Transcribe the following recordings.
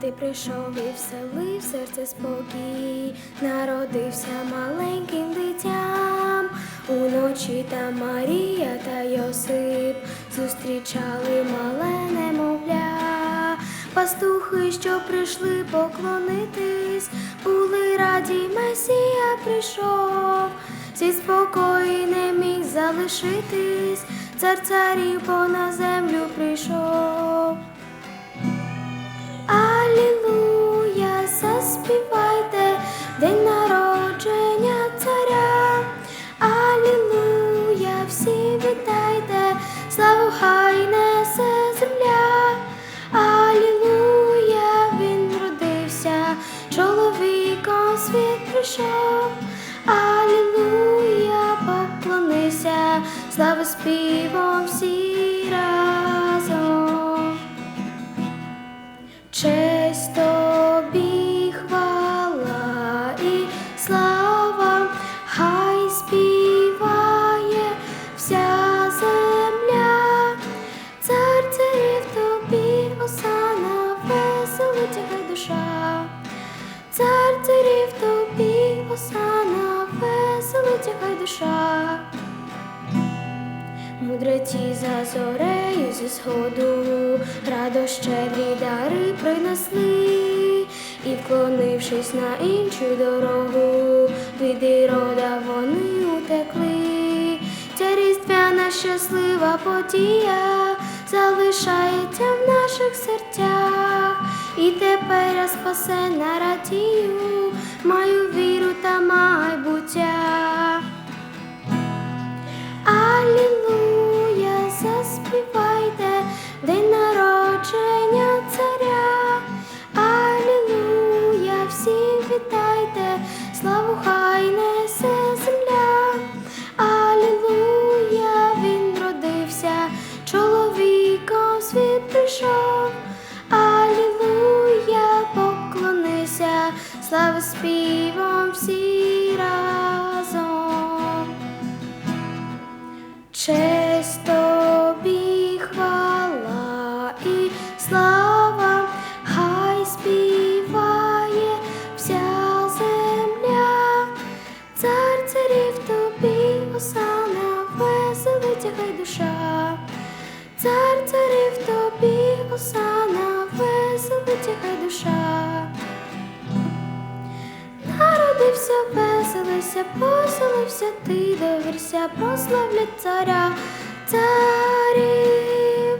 Ти прийшов і вселив серце спокій, народився маленьким дитям. Уночі та Марія та Йосип зустрічали мале немовля. Пастухи, що прийшли поклонитись, були раді, Месія прийшов, свій спокій не міг залишитись, цар царів понад землю прийшов. Алілуя, заспівайте день народження царя. Алілуя, всі вітайте, славу хай несе земля. Алілуя, він родився, чоловіком світ прийшов. Алілуя, поклонися, славу співом всі душа, цар царів тобі, осана, веселиться хай душа. Мудреці за зорею зі сходу радо щедрі дари принесли, і, вклонившись на іншу дорогу, від ірода вони утекли. Ця різдвяна щаслива подія залишається в наших серцях, і тепер я спасена радію, маю віру та майбуття. Співом всі разом. Честь тобі, хвала і слава, хай співає вся земля, цар царів тобі, осана, веселиться хай душа, цар царів тобі, осана, веселиться хай душа. Веселися, поселився ти, до доверся, прославлять царя, царів,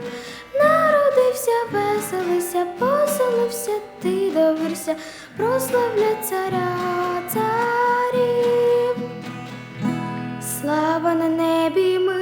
народився, веселися, поселився ти, до доверся, прославлять царя, царів, слава на небі ми.